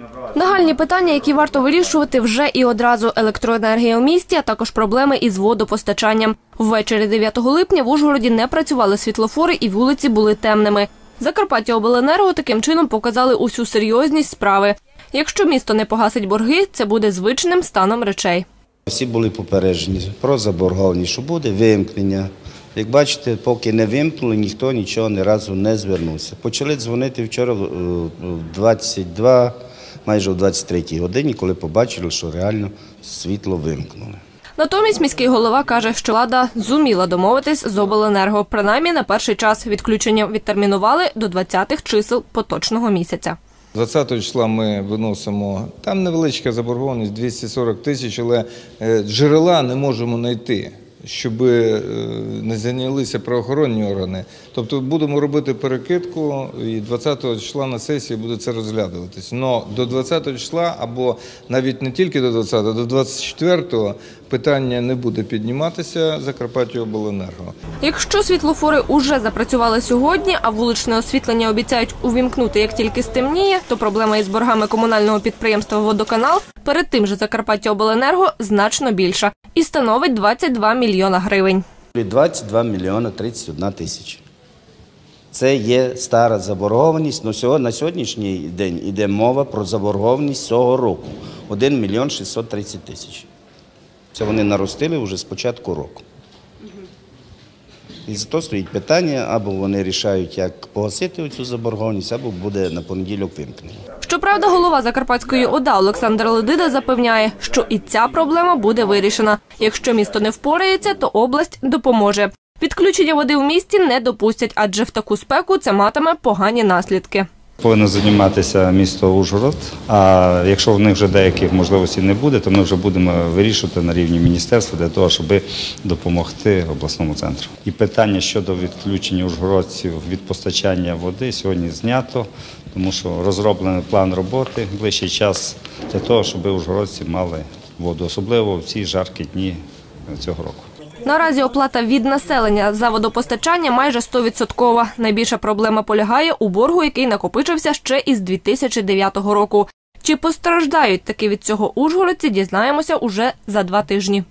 набрала. Нагальні питання, які варто вирішувати вже і одразу електроенергія у місті, а також проблеми із водопостачанням. Ввечері 9 липня в Ужгороді не працювали світлофори і вулиці були темними. Закарпаття Обленерго таким чином показали усю серйозність справи. Якщо місто не погасить борги, це буде звичним станом речей. Всі були попереджені про заборгованість, що буде вимкнення. Як бачите, поки не вимкнули, ніхто нічого ні разу не звернувся. Почали дзвонити вчора в е, в 22, майже о 23 годині, коли побачили, що реально світло вимкнули. Натомість міський голова каже, що влада зуміла домовитись з обленерго. Принаймні на перший час відключення відтермінували до 20-х чисел поточного місяця. 20 числа ми виносимо, там невеличка заборгованість 240 тисяч, але е, джерела не можемо знайти, щоб е, не зайнялися правоохоронні органи. Тобто будемо робити перекидку, і 20 числа на сесії буде це розглядуватись. Но до 20 числа, або навіть не тільки до 20, до 24 питання не буде підніматися Закарпаття Обленерго. Якщо світлофори уже запрацювали сьогодні, а вуличне освітлення обіцяють увімкнути як тільки стемніє, то проблема із боргами комунального підприємства Водоканал перед тим же Закарпаття Обленерго значно більша і становить 22 мільйона гривень. 22 мільйони 31 тисяча. Це є стара заборгованість. Ну, на сьогоднішній день йде мова про заборгованість цього року 1 мільйон 630 тисяч. Це вони наростили вже з початку року. І зато стоїть питання, або вони рішають, як погасити цю заборгованість, або буде на понеділок вимкнення. Щоправда, голова Закарпатської ОДА Олександр Ледида запевняє, що і ця проблема буде вирішена. Якщо місто не впорається, то область допоможе. Відключення води в місті не допустять, адже в таку спеку це матиме погані наслідки. Повинно займатися місто Ужгород. А якщо в них вже деяких можливостей не буде, то ми вже будемо вирішувати на рівні міністерства для того, щоб допомогти обласному центру. І питання щодо відключення ужгородців від постачання води сьогодні знято, тому що розроблений план роботи ближчий час для того, щоб ужгородці мали воду, особливо в ці жаркі дні цього року. Наразі оплата від населення за водопостачання майже 100%. Найбільша проблема полягає у боргу, який накопичився ще із 2009 року. Чи постраждають таки від цього ужгородці, дізнаємося уже за два тижні.